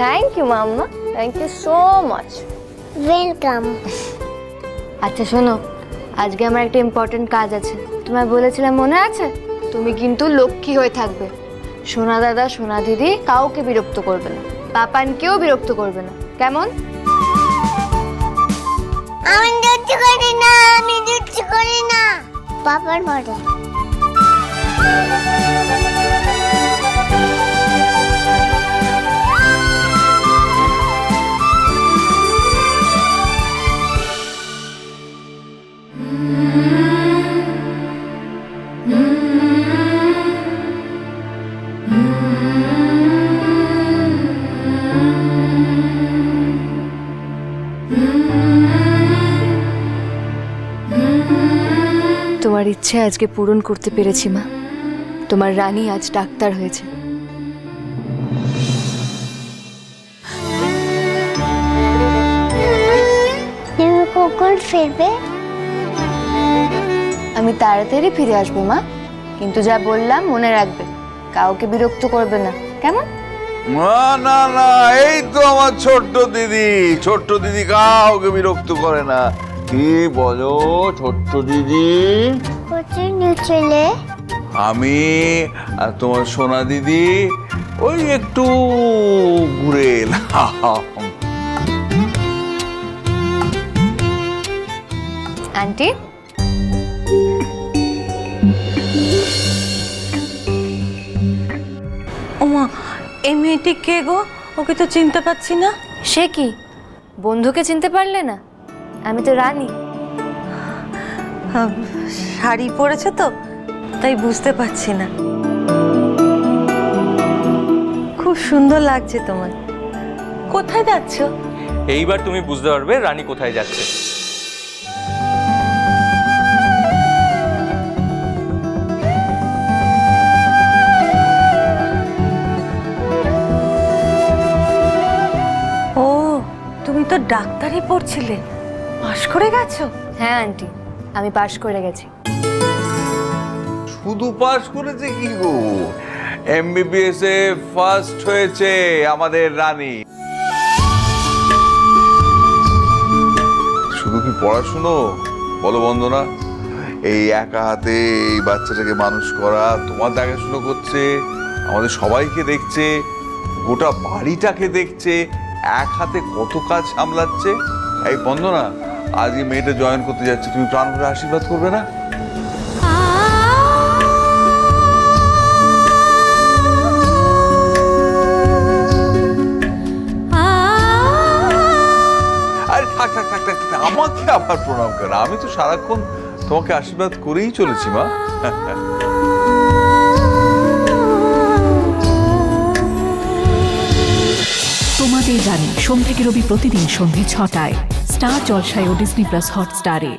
Thank you mamma thank you so much welcome আচ্ছা শোনো আজকে আমার একটা ইম্পর্টেন্ট কাজ আছে। তোমায় বলেছিলাম মনে আছে? তুমি কিন্তু লক্ষ্মী হয়ে থাকবে। সোনা দাদা সোনা দিদি কাউকে বিরক্ত করবে না। পাপানকেও বিরক্ত করবে না। কেমন? আমি দুধ করি না আমি দুধ করি না। পাপার পরে ইচ্ছে আজকে পূরণ করতে পেরেছি মা। তোমার রানী আজ ডাক্তার হয়েছে। কখন ফিরবে? আমি তাড়াতাড়ি ফিরে আসব মা। কিন্তু যা বললাম মনে রাখবে। কাউকে বিরক্ত করবে না। কেমন? না না না এই তো আমার ছোট্ট দিদি। ছোট্ট দিদি কাউকে বিরক্ত করে না। কি বলো ছোট্ট দিদি? কোচিং ছেলে আমি আর তোমার সোনা দিদি ওই একটু ঘুরে এলাম। আন্টি? ওমা এই মেয়েটি কে গো? ওকে তো চিনতে পারছি না। সে কি? বন্ধুকে চিনতে পারলে না? আমি তো রানী। শাড়ি পরেছে তো তাই বুঝতে পারছি না। খুব সুন্দর লাগছে তোমার। কোথায় যাচ্ছ? এইবার তুমি বুঝতে পারবে রানী কোথায় যাচ্ছে। ও তুমি তো ডাক্তারই পড়ছিলে। পাশ করে গেছো? হ্যাঁ আন্টি আমি পাশ করে গেছি। শুধু পাস করেছে কি গো? এমবিবিএস এ ফার্স্ট হয়েছে আমাদের রানী। শুধু কি পড়াশুনো? বলো বন্দনা এই একা হাতে এই বাচ্চাটাকে মানুষ করা তোমার দেখাশুনো করছে আমাদের সবাইকে দেখছে গোটা বাড়িটাকে দেখছে এক হাতে কত কাজ সামলাচ্ছে। এই বন্দনা আজকে মেয়েটা জয়েন করতে যাচ্ছে, তুমি প্রাণ ভরে আশীর্বাদ করবে না? আমাকে আবার প্রণাম কেন আমি তো সারাক্ষণ তোমাকে আশীর্বাদ করেই চলেছি, মা। তোমাদের জানি সোম থেকে রবি প্রতিদিন সন্ধে ছটায়। স্টার জলসায় ও ডিসনি প্লাস হটস্টারে।